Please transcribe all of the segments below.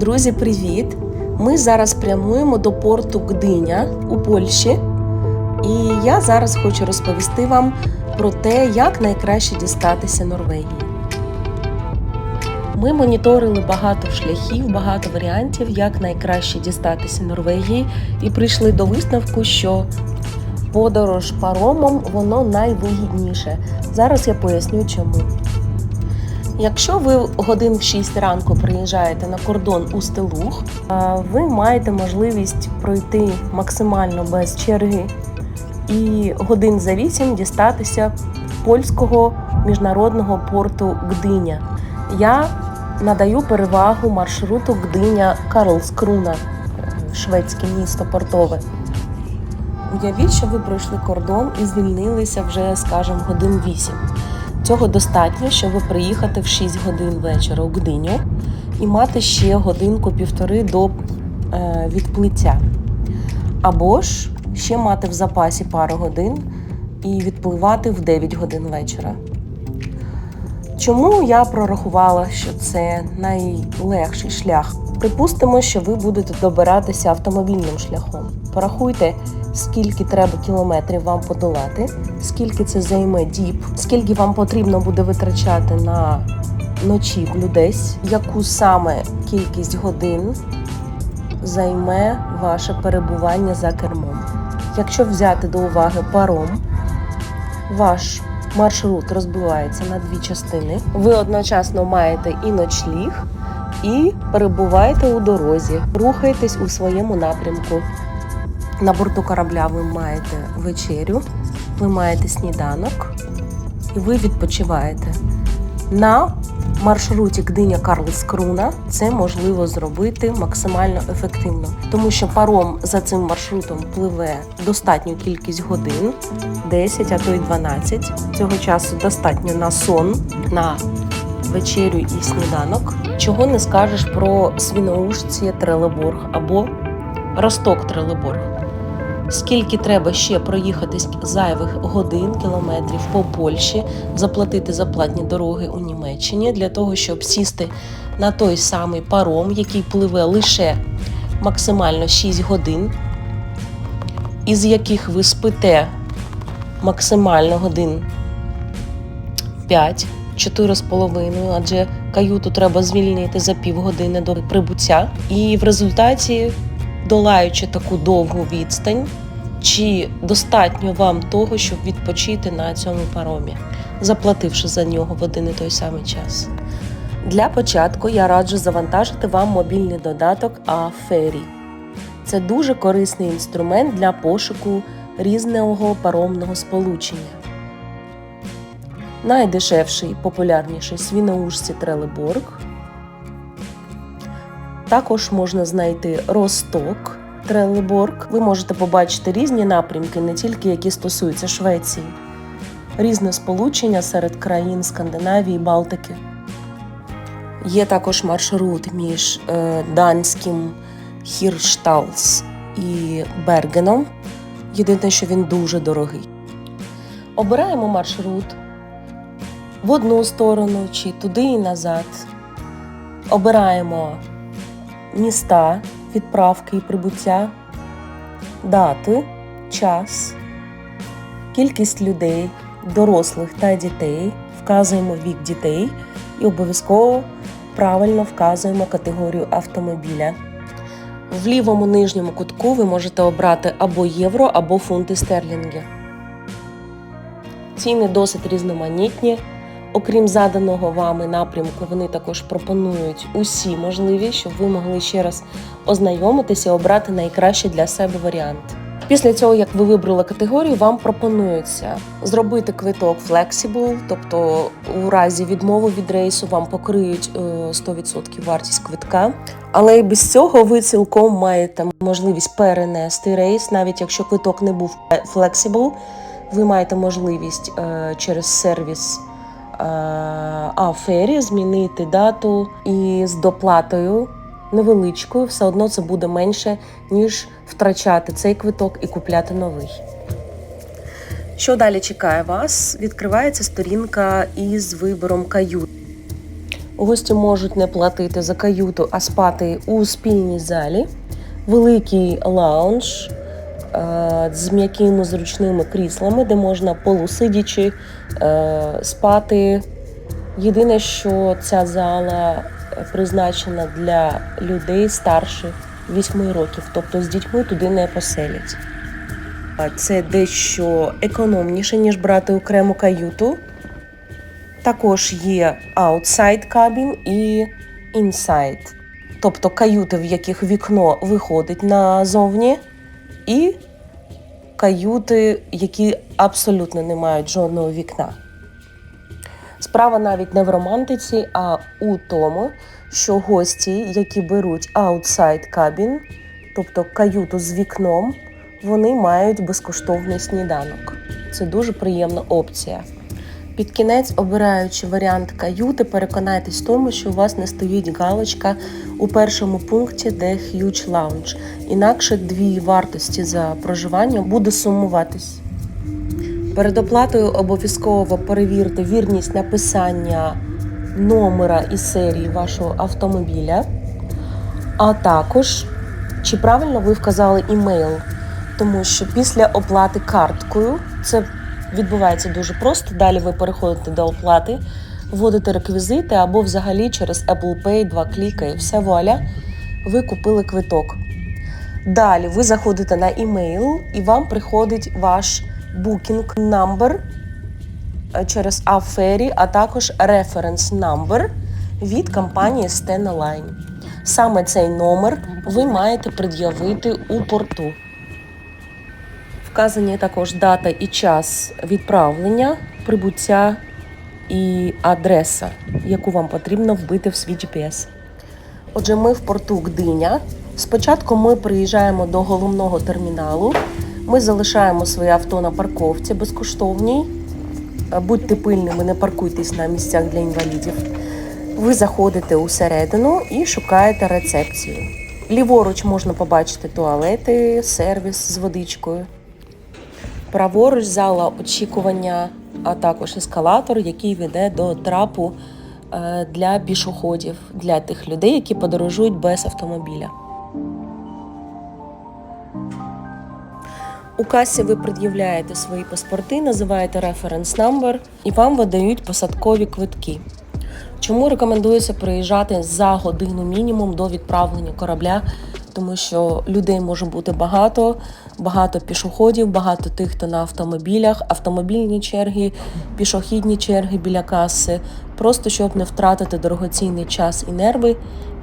Друзі, привіт! Ми зараз прямуємо до порту Гдиня у Польщі. І я зараз хочу розповісти вам про те, як найкраще дістатися Норвегії. Ми моніторили багато шляхів, багато варіантів, як найкраще дістатися Норвегії, і прийшли до висновку, що подорож паромом воно найвигідніше. Зараз я поясню чому. Якщо ви годин в 6 ранку приїжджаєте на кордон у Стелух, ви маєте можливість пройти максимально без черги і годин за 8 дістатися польського міжнародного порту Гдиня. Я надаю перевагу маршруту Гдиня Карлскруна, шведське місто портове. Уявіть, що ви пройшли кордон і звільнилися вже, скажімо, годин 8. Цього достатньо, щоб приїхати в 6 годин вечора у Гдиню і мати ще годинку-півтори до е, відплиття. Або ж ще мати в запасі пару годин і відпливати в 9 годин вечора. Чому я прорахувала, що це найлегший шлях? Припустимо, що ви будете добиратися автомобільним шляхом. Порахуйте, скільки треба кілометрів вам подолати, скільки це займе діб, скільки вам потрібно буде витрачати на ночівлю десь, яку саме кількість годин займе ваше перебування за кермом. Якщо взяти до уваги паром, ваш маршрут розбивається на дві частини. Ви одночасно маєте і ночліг, і перебуваєте у дорозі, рухаєтесь у своєму напрямку. На борту корабля ви маєте вечерю, ви маєте сніданок і ви відпочиваєте. На маршруті Гдиня Карлскруна це можливо зробити максимально ефективно, тому що паром за цим маршрутом пливе достатню кількість годин 10, а то й 12. Цього часу достатньо на сон, на вечерю і сніданок. Чого не скажеш про свіноушці Трелеборг або Росток Трелеборг. Скільки треба ще проїхати зайвих годин, кілометрів по Польщі, заплатити за платні дороги у Німеччині для того, щоб сісти на той самий паром, який пливе лише максимально 6 годин, із яких ви спите максимально годин 5, 4,5, адже каюту треба звільнити за півгодини до прибуття. І в результаті долаючи таку довгу відстань, чи достатньо вам того, щоб відпочити на цьому паромі, заплативши за нього в один і той самий час. Для початку я раджу завантажити вам мобільний додаток Афері. Це дуже корисний інструмент для пошуку різного паромного сполучення. Найдешевший, і популярніший свіноужці Трелеборг. Також можна знайти Росток Трелеборг. Ви можете побачити різні напрямки, не тільки які стосуються Швеції, різне сполучення серед країн Скандинавії, Балтики. Є також маршрут між е, данським Хіршталс і Бергеном. Єдине, що він дуже дорогий. Обираємо маршрут в одну сторону чи туди і назад. Обираємо міста відправки і прибуття, дати, час, кількість людей, дорослих та дітей, вказуємо вік дітей і обов'язково правильно вказуємо категорію автомобіля. В лівому нижньому кутку ви можете обрати або євро, або фунти стерлінги. Ціни досить різноманітні. Окрім заданого вами напрямку, вони також пропонують усі можливі, щоб ви могли ще раз ознайомитися і обрати найкращий для себе варіант. Після цього, як ви вибрали категорію, вам пропонується зробити квиток Flexible, тобто у разі відмови від рейсу вам покриють е, 100% вартість квитка. Але і без цього ви цілком маєте можливість перенести рейс, навіть якщо квиток не був Flexible, ви маєте можливість е, через сервіс Афері змінити дату і з доплатою невеличкою, все одно це буде менше, ніж втрачати цей квиток і купляти новий. Що далі чекає вас? Відкривається сторінка із вибором кают. Гості можуть не платити за каюту, а спати у спільній залі. Великий лаунж е, з м'якими зручними кріслами, де можна полусидячи е, спати. Єдине, що ця зала призначена для людей старше 8 років, тобто з дітьми туди не поселять. Це дещо економніше, ніж брати окрему каюту. Також є outside cabin і inside, тобто каюти, в яких вікно виходить назовні, і каюти, які абсолютно не мають жодного вікна. Справа навіть не в романтиці, а у тому, що гості, які беруть outside cabin, тобто каюту з вікном, вони мають безкоштовний сніданок. Це дуже приємна опція. Під кінець, обираючи варіант каюти, переконайтесь в тому, що у вас не стоїть галочка у першому пункті, де Huge Lounge. Інакше дві вартості за проживання буде сумуватись. Перед оплатою обов'язково перевірте вірність написання номера і серії вашого автомобіля, а також чи правильно ви вказали імейл, тому що після оплати карткою це відбувається дуже просто. Далі ви переходите до оплати, вводите реквізити або взагалі через Apple Pay, два кліка і все вуаля, ви купили квиток. Далі ви заходите на імейл і вам приходить ваш booking number е, через Афері, а також reference number від компанії Stena Саме цей номер ви маєте пред'явити у порту. Вказані також дата і час відправлення, прибуття і адреса, яку вам потрібно вбити в свій GPS. Отже, ми в порту Гдиня. Спочатку ми приїжджаємо до головного терміналу. Ми залишаємо своє авто на парковці безкоштовній. Будьте пильними, не паркуйтесь на місцях для інвалідів. Ви заходите усередину і шукаєте рецепцію. Ліворуч можна побачити туалети, сервіс з водичкою. Праворуч зала очікування, а також ескалатор, який веде до трапу е, для пішоходів, для тих людей, які подорожують без автомобіля. У касі ви пред'являєте свої паспорти, називаєте референс number і вам видають посадкові квитки. Чому рекомендується приїжджати за годину мінімум до відправлення корабля, тому що людей може бути багато, багато пішоходів, багато тих, хто на автомобілях, автомобільні черги, пішохідні черги біля каси. Просто щоб не втратити дорогоцінний час і нерви,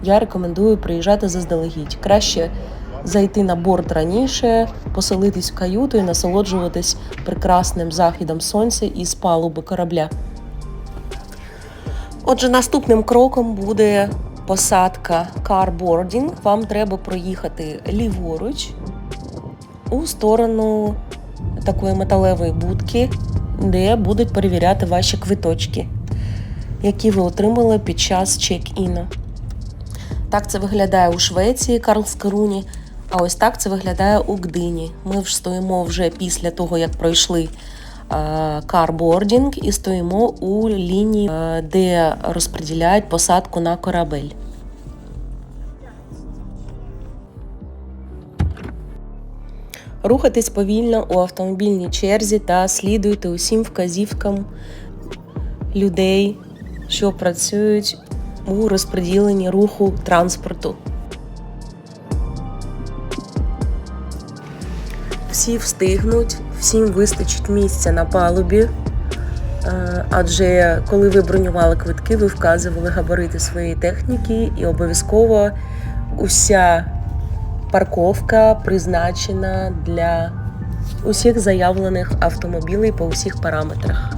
я рекомендую приїжджати заздалегідь. Краще зайти на борт раніше, поселитись в каюту і насолоджуватись прекрасним західом сонця із палуби корабля. Отже, наступним кроком буде посадка карбордінг. Вам треба проїхати ліворуч у сторону такої металевої будки, де будуть перевіряти ваші квиточки, які ви отримали під час чек-іну. Так це виглядає у Швеції, Карлскруні, а ось так це виглядає у Гдині. Ми ж стоїмо вже після того, як пройшли е, карбордінг і стоїмо у лінії, е, де розподіляють посадку на корабель. Рухатись повільно у автомобільній черзі та слідуйте усім вказівкам людей, що працюють у розподіленні руху транспорту. Всі встигнуть, всім вистачить місця на палубі. Е, Адже коли ви бронювали квитки, ви вказували габарити своєї техніки, і обов'язково уся парковка призначена для усіх заявлених автомобілей по усіх параметрах.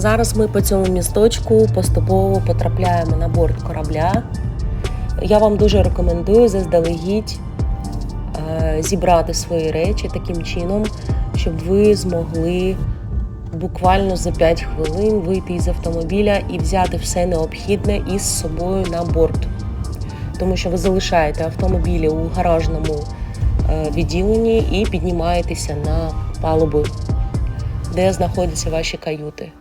Зараз ми по цьому місточку поступово потрапляємо на борт корабля. Я вам дуже рекомендую заздалегідь е, зібрати свої речі таким чином, щоб ви змогли буквально за 5 хвилин вийти із автомобіля і взяти все необхідне із собою на борт. Тому що ви залишаєте автомобілі у гаражному е, відділенні і піднімаєтеся на палубу, де знаходяться ваші каюти.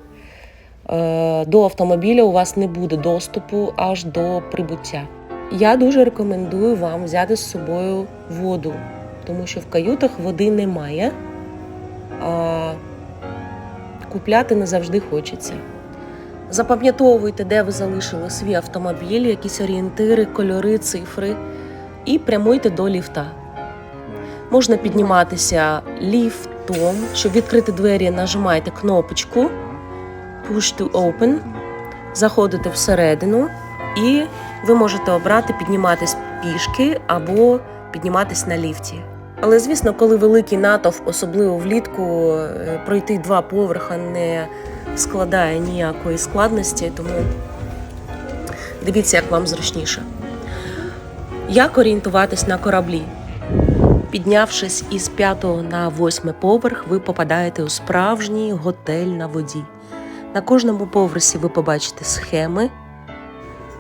Е, До автомобіля у вас не буде доступу аж до прибуття. Я дуже рекомендую вам взяти з собою воду, тому що в каютах води немає, а купляти не завжди хочеться. Запам'ятовуйте, де ви залишили свій автомобіль, якісь орієнтири, кольори, цифри, і прямуйте до ліфта. Можна підніматися ліфтом. Щоб відкрити двері, нажимайте кнопочку Push to Open, заходите всередину, і ви можете обрати підніматись пішки або підніматись на ліфті. Але звісно, коли великий натовп, особливо влітку, е, пройти два поверха не складає ніякої складності, тому дивіться, як вам зручніше. Як орієнтуватись на кораблі? Піднявшись із п'ятого на восьмий поверх, ви попадаєте у справжній готель на воді. На кожному поверсі ви побачите схеми.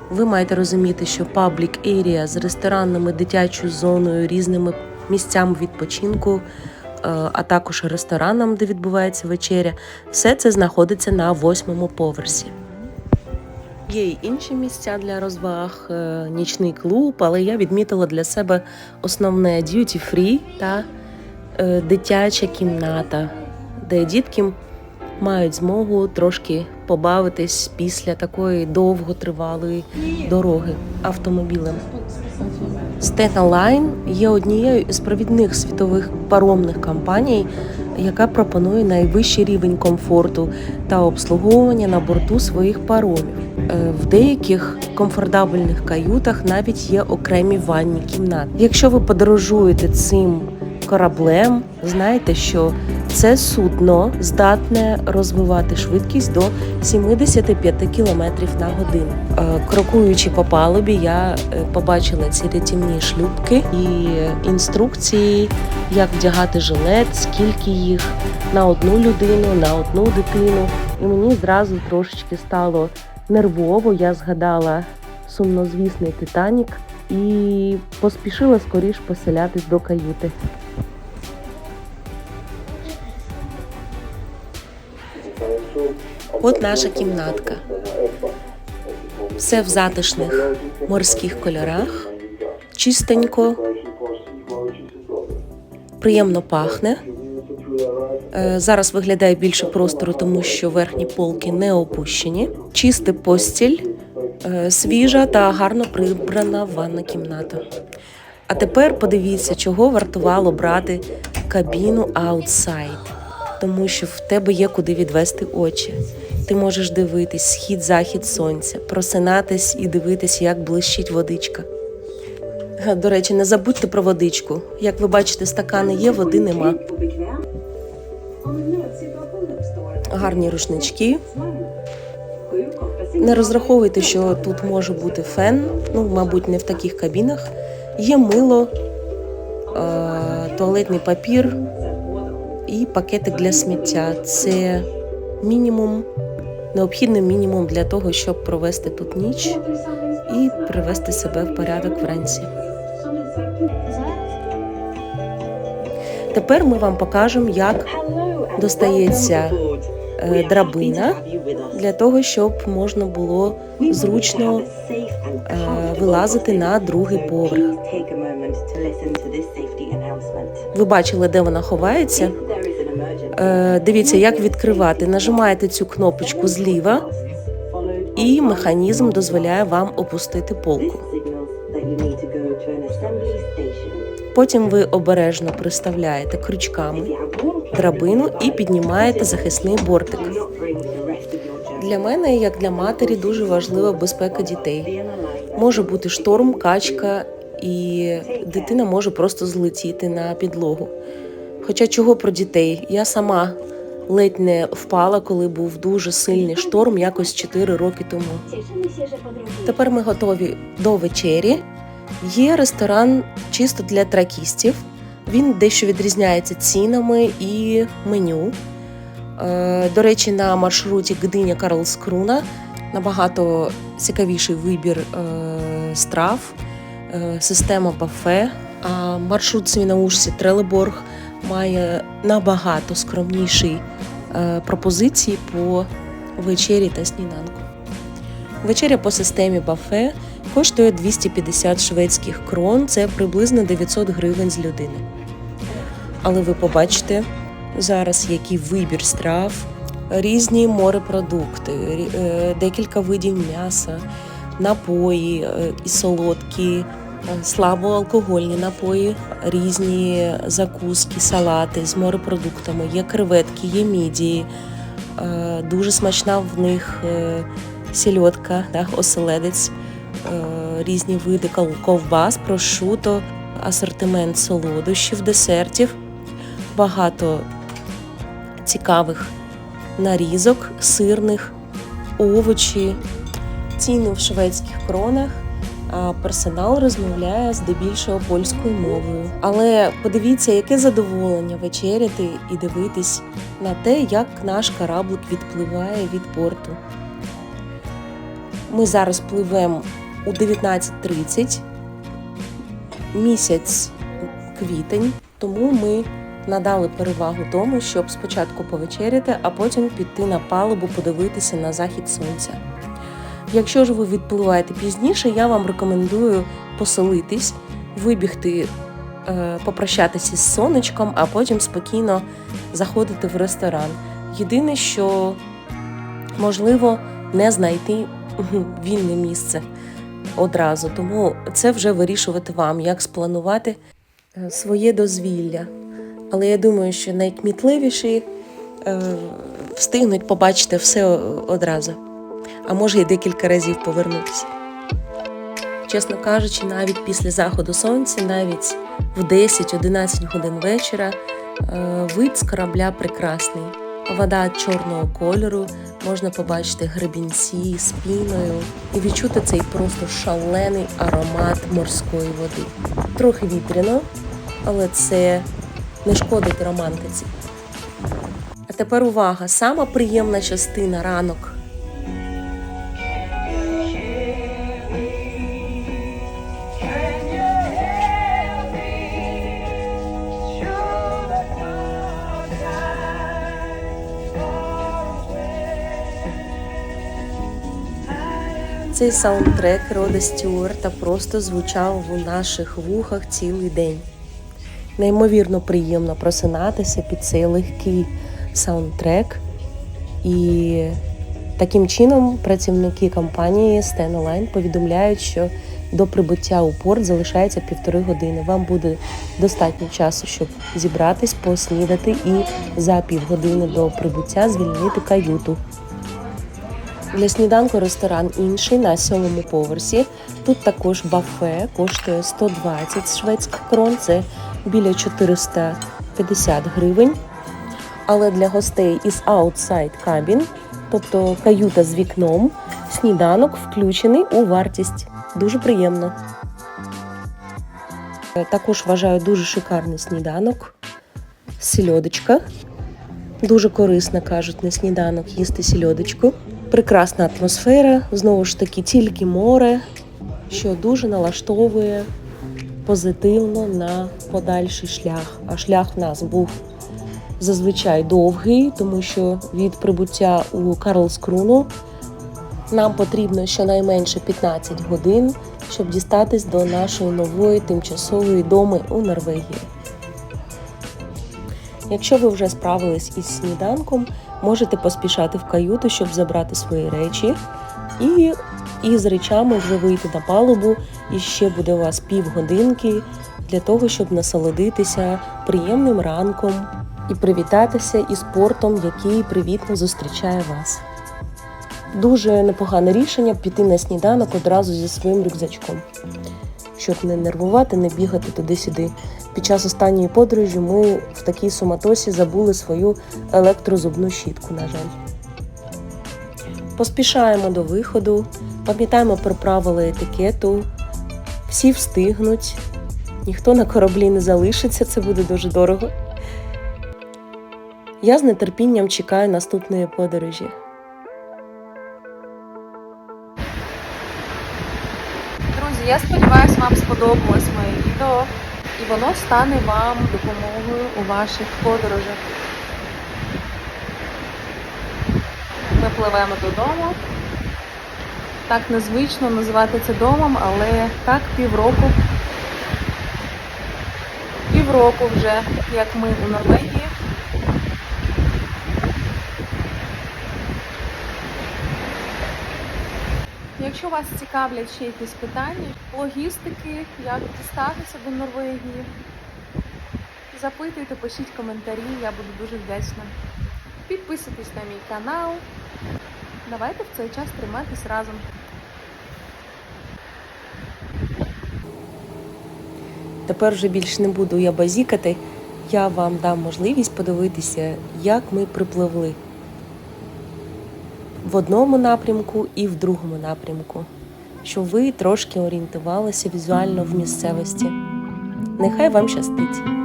Ви маєте розуміти, що паблік area з ресторанами, дитячою зоною, різними місцями відпочинку, е, а також ресторанам, де відбувається вечеря, все це знаходиться на восьмому поверсі. Є й інші місця для розваг, е, нічний клуб, але я відмітила для себе основне duty free та е, дитяча кімната, де дітки мають змогу трошки побавитись після такої довготривалої дороги автомобілем. Stena Line є однією із провідних світових паромних компаній, яка пропонує найвищий рівень комфорту та обслуговування на борту своїх паромів. Е, В деяких комфортабельних каютах навіть є окремі ванні кімнати. Якщо ви подорожуєте цим кораблем, знайте, що це судно здатне розвивати швидкість до 75 км на годину. Е, Крокуючи по палубі, я е, побачила ці рятівні шлюпки і інструкції, як вдягати жилет, скільки їх на одну людину, на одну дитину. І мені зразу трошечки стало нервово. Я згадала сумнозвісний Титанік і поспішила скоріш поселятись до каюти. От наша кімнатка. Все в затишних морських кольорах, чистенько, приємно пахне. Е, Зараз виглядає більше простору, тому що верхні полки не опущені. Чиста постіль, свіжа та гарно прибрана ванна кімната. А тепер подивіться, чого вартувало брати кабіну аутсайд, тому що в тебе є куди відвести очі. Ти можеш дивитись схід, захід сонця, просинатись і дивитись, як блищить водичка. До речі, не забудьте про водичку. Як ви бачите, стакани є, води нема. Гарні рушнички. Не розраховуйте, що тут може бути фен, ну, мабуть, не в таких кабінах. Є мило, е, туалетний папір і пакетик для сміття. Це мінімум, необхідний мінімум для того, щоб провести тут ніч і привести себе в порядок вранці. Тепер ми вам покажемо, як достається драбина для того, щоб можна було зручно е, вилазити на другий поверх. Ви бачили, де вона ховається. Е, Дивіться, як відкривати. Нажимаєте цю кнопочку зліва, і механізм дозволяє вам опустити полку. Потім ви обережно приставляєте крючками драбину і піднімаєте захисний бортик. Для мене, як для матері, дуже важлива безпека дітей. Може бути шторм, качка, і дитина може просто злетіти на підлогу. Хоча чого про дітей? Я сама ледь не впала, коли був дуже сильний шторм, якось 4 роки тому. Тепер ми готові до вечері. Є ресторан чисто для тракістів. Він дещо відрізняється цінами і меню. Е, До речі, на маршруті Гдиня Карлскруна набагато цікавіший вибір е, страв, е, система бафе. А маршрут Свінаушці Трелеборг має набагато скромніші пропозиції по вечері та сніданку. Вечеря по системі бафе коштує 250 шведських крон, це приблизно 900 гривень з людини. Але ви побачите зараз, який вибір страв, різні морепродукти, е, декілька видів м'яса, напої е, і солодкі, е, слабоалкогольні напої, різні закуски, салати з морепродуктами, є креветки, є мідії. Дуже смачна в них сільотка, да, оселедець, е, різні види ковбас, прошуто, асортимент солодощів, десертів, багато цікавих нарізок, сирних, овочі, ціни в шведських кронах. А персонал розмовляє здебільшого польською мовою. Але подивіться, яке задоволення вечеряти і дивитись на те, як наш кораблик відпливає від порту. Ми зараз пливемо у 19.30, місяць квітень, тому ми надали перевагу тому, щоб спочатку повечеряти, а потім піти на палубу подивитися на захід сонця. Якщо ж ви відпливаєте пізніше, я вам рекомендую поселитись, вибігти, е, попрощатися з сонечком, а потім спокійно заходити в ресторан. Єдине, що можливо не знайти вільне місце одразу, тому це вже вирішувати вам, як спланувати е, своє дозвілля. Але я думаю, що найкмітливіші е, встигнуть побачити все одразу а може й декілька разів повернутися. Чесно кажучи, навіть після заходу сонця, навіть в 10-11 годин вечора, е, вид з корабля прекрасний. Вода чорного кольору, можна побачити гребінці з піною і відчути цей просто шалений аромат морської води. Трохи вітряно, але це не шкодить романтиці. А тепер увага! Сама приємна частина ранок Цей саундтрек Рода Стюарта просто звучав у наших вухах цілий день. Неймовірно приємно просинатися під цей легкий саундтрек. І таким чином працівники компанії Line повідомляють, що до прибуття у порт залишається півтори години. Вам буде достатньо часу, щоб зібратись, поснідати і за півгодини до прибуття звільнити каюту. Для сніданку ресторан інший на сьомому поверсі. Тут також бафе коштує 120 шведських крон, це біля 450 гривень. Але для гостей із outside cabin, тобто каюта з вікном, сніданок включений у вартість. Дуже приємно. Також вважаю дуже шикарний сніданок. Сільодочка. Дуже корисно кажуть на сніданок їсти сільодочку. Прекрасна атмосфера, знову ж таки, тільки море, що дуже налаштовує позитивно на подальший шлях. А шлях в нас був зазвичай довгий, тому що від прибуття у Карлскруну нам потрібно щонайменше 15 годин, щоб дістатись до нашої нової тимчасової доми у Норвегії. Якщо ви вже справились із сніданком, можете поспішати в каюту, щоб забрати свої речі, і із речами вже вийти на палубу. І ще буде у вас півгодинки для того, щоб насолодитися приємним ранком і привітатися із портом, який привітно зустрічає вас. Дуже непогане рішення піти на сніданок одразу зі своїм рюкзачком, щоб не нервувати, не бігати туди-сюди. Під час останньої подорожі ми в такій суматосі забули свою електрозубну щітку, на жаль. Поспішаємо до виходу, пам'ятаємо про правила етикету, всі встигнуть, ніхто на кораблі не залишиться, це буде дуже дорого. Я з нетерпінням чекаю наступної подорожі. Я сподіваюся, вам сподобалось моє відео, і воно стане вам допомогою у ваших подорожах. Ми пливемо додому. Так незвично називати це домом, але так півроку. Півроку вже, як ми у Норвегії. Якщо вас цікавлять ще якісь питання, логістики, як дістатися до Норвегії, запитуйте, пишіть коментарі, я буду дуже вдячна. Підписуйтесь на мій канал. Давайте в цей час триматись разом. Тепер вже більше не буду я базікати. Я вам дам можливість подивитися, як ми припливли в одному напрямку і в другому напрямку, щоб ви трошки орієнтувалися візуально в місцевості. Нехай вам щастить!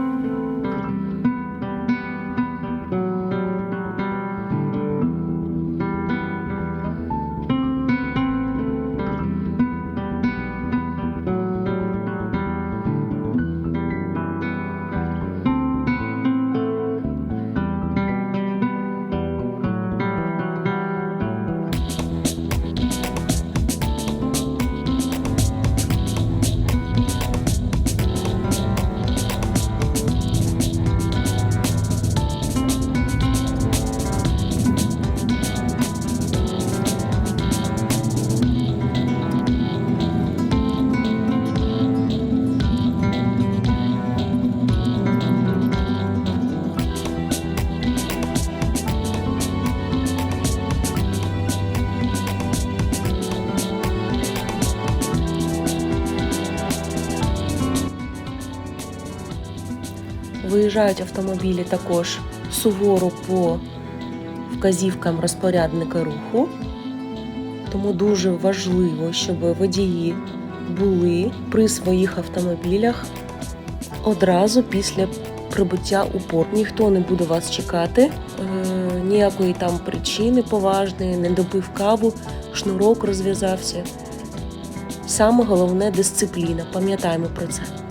Виїжджають автомобілі також суворо по вказівкам розпорядника руху. Тому дуже важливо, щоб водії були при своїх автомобілях одразу після прибуття у порт. Ніхто не буде вас чекати, е, ніякої там причини поважної, не допив каву, шнурок розв'язався. Саме головне дисципліна. Пам'ятаємо про це.